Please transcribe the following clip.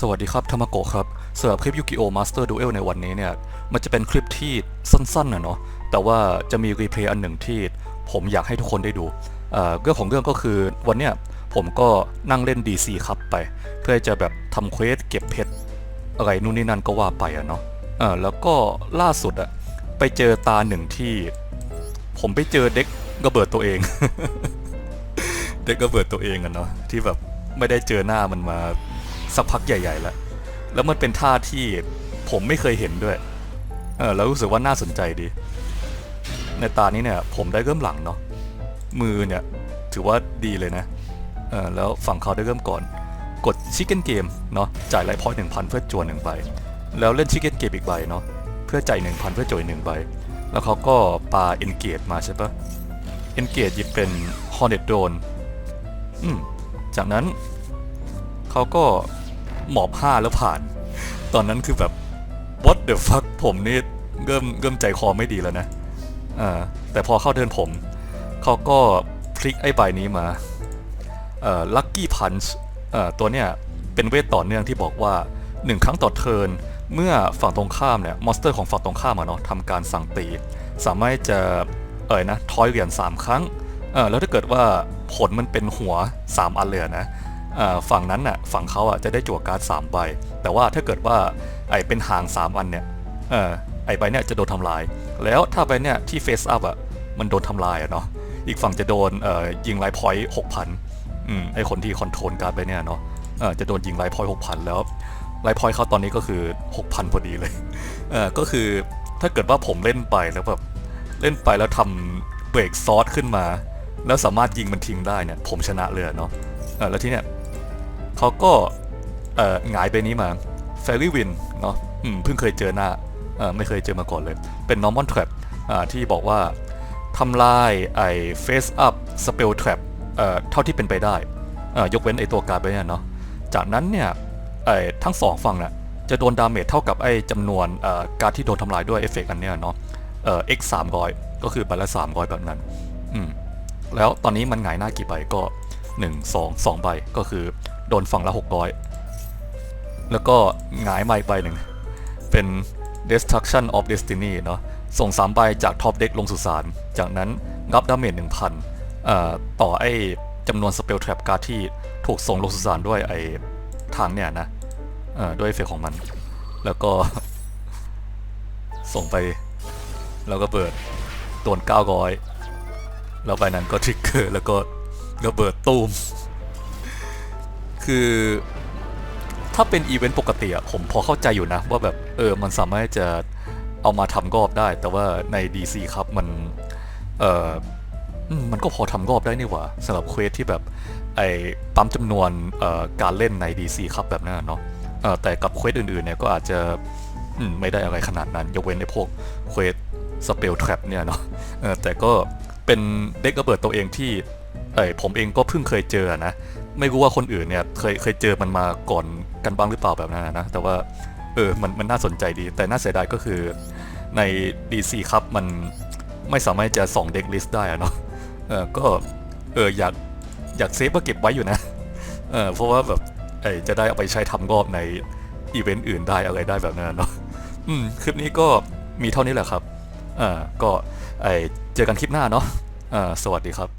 สวัสดีครับธรรมโกะครับสำหรับคลิปยูกิโอมาสเตอร์ดูเอลในวันนี้เนี่ย มันจะเป็นคลิปที่สั้นๆนะเนาะแต่ว่าจะมีรีเพลย์อันหนึ่งที่ผมอยากให้ทุกคนได้ดูเอ่อเรื่องของเรื่องก็คือวันเนี้ยผมก็นั่งเล่น DC ครับไป เพื่อจะแบบทำเควสเก็บเพชรอะไรนู่นนี่นั่นก็ว่าไปอะเนาะเออแล้วก็ล่าสุดอะไปเจอตาหนึ่งที่ ผมไปเจอเด็กระเบิดตัวเอง เด็กระเบิดตัวเองอะเนาะที่แบบไม่ได้เจอหน้ามันมา สักพักใหญ่ๆแล้ว แล้วมันเป็นท่าที่ผมไม่เคยเห็นด้วย เออแล้วรู้สึกว่าน่าสนใจดี ในตานี้เนี่ย ผมได้เริ่มหลังเนาะ มือเนี่ย ถือว่าดีเลยนะ เออแล้วฝั่งเขาได้เริ่มก่อน กดชิคเก้นเกมเนาะ จ่ายไลท์พอยต์หนึ่งพันเพื่อจวนหนึ่งใบ แล้วเล่นชิคเก้นเกมอีกใบเนาะ เพื่อจ่ายหนึ่งพันเพื่อจอยหนึ่งใบ แล้วเขาก็ปาเอนเกตมาใช่ปะเอนเกตหยิบเป็นฮอร์เน d โดนอืมจากนั้นเขาก็ มอบห้าแล้วผ่าน ตอนนั้นคือแบบ what the fuck ผมนี่เริ่มเริ่มใจคอไม่ดีแล้วนะอ่าแต่พอเข้าเดินผมเขาก็พลิกไอ้ใบนี้มาเอ่อ lucky punch เอ่อตัวเนี้ยเป็นเวทต่อเนื่องที่บอกว่า 1 ครั้งต่อเทิร์นเมื่อฝั่งตรงข้ามเนี่ยมอนสเตอร์ของฝั่งตรงข้ามอะเนาะทำการสั่งตี สามารถจะเอ่ยนะทอยเหรียญ3 ครั้งเออแล้วถ้าเกิดว่าผลมันเป็นหัว 3 อันเลยนะ ฝั่งนั้นน่ะฝั่งเขาอะจะได้จั่วการ์ด3ใบ แต่ว่าถ้าเกิดว่าไอเป็นหาง3อันเนี่ยเออไอใบเนี่ยจะโดนทำลาย แล้วถ้าใบเนี่ยที่เฟซอัพอะมันโดนทำลายอะเนาะอีกฝั่งจะโดนยิงไลท์พอยต์หกพันอืมไอคนที่คอนโทรลการ์ดใบเนี่ยเนาะจะโดนยิงไลท์พอยต์หกพันแล้วไลท์พอยต์เขาตอนนี้ก็คือ6,000พอดีเลยเออก็คือถ้าเกิดว่าผมเล่นไปแล้วแบบเล่นไปแล้วทำเบรกซอสขึ้นมา แล้วสามารถยิงมันทิ้งได้เนี่ยผมชนะเลยเนาะแล้วที่เนี่ย เขาก็เอ่อหงายไปนี้มาเฟร y ่วินเนาะอืมเพิ่งเคยเจอหน้าเออไม่เคยเจอมาก่อนเลย เป็น normal trap อ่าที่บอกว่าทำลายไอ้ face up spell trap เอ่อเท่าที่เป็นไปได้เอ่อยกเว้นไอ้ตัวการ์ดไปเนี่ยเนาะจากนั้นเนี่ยไอ้ทั้งสองฝั่งน่ะจะโดนดาเมจเท่ากับไอ้จำนวนเอ่อการ์ดที่โดนทำลายด้วยเอฟเฟกต์อันเนี้ยเนาะเอ่อ x 300ก็คือใบละ300 แบบนั้นอืมแล้วตอนนี้มันหงายหน้ากี่ใบก็ 1 2 2ใบก็คือ โดนฝั่งละ 600 แล้วก็หงายมาอีกใบหนึ่ง เป็น destruction of destiny เนาะส่ง3ใบจากท็อปเด็กลงสุสาน จากนั้นรับดาเมจ1,000เอ่อต่อไอ้จำนวน spell trap การ์ดที่ถูกส่งลงสุสานด้วยไอ้ทางเนี่ยนะอ่อด้วยเฟกของมัน แล้วก็ส่งไป แล้วก็เปิดตัว900 แล้วใบนั้นก็ทริกเกอร์แล้วก็ระเบิดตูม คือถ้าเป็นอีเวนต์ปกติอะผมพอเข้าใจอยู่นะ ว่าแบบเออมันสามารถจะเอามาทำรอบได้ แต่ว่าใน DC ครับมันเออมันก็พอทำรอบได้นี่หว่าสำหรับเควสที่แบบไอ้ปั๊มจำนวนการเล่นใน DC ครับแบบนั้นเนาะแต่กับเควสอื่นๆเนี่ยก็อาจจะไม่ได้อะไรขนาดนั้น ยกเว้นในพวกเควสสเปลทร a ปเนี่ยเนาะแต่ก็เป็นเด็กระเบิดตัวเองที่เอผมเองก็เพิ่งเคยเจอนะ ไม่รู้ว่าคนอื่นเนี่ยเคยเคยเจอมันมาก่อนกันบ้างหรือเปล่าแบบนั้นนะ แต่ว่าเออมันมันน่าสนใจดี แต่น่าเสียดายก็คือใน DC ครับมันไม่สามารถจะส่องเด็กลิสต์ได้อะเนาะเออก็เอออยากอยากเซฟมาเก็บไว้อยู่นะเออเพราะว่าแบบเอจะได้เอาไปใช้ทำรอบในอีเวนต์อื่นได้อะไรได้แบบนั้นเนาะอืมคลิปนี้ก็มีเท่านี้แหละครับเออก็ไอเจอกันคลิปหน้าเนาะเออสวัสดีครับ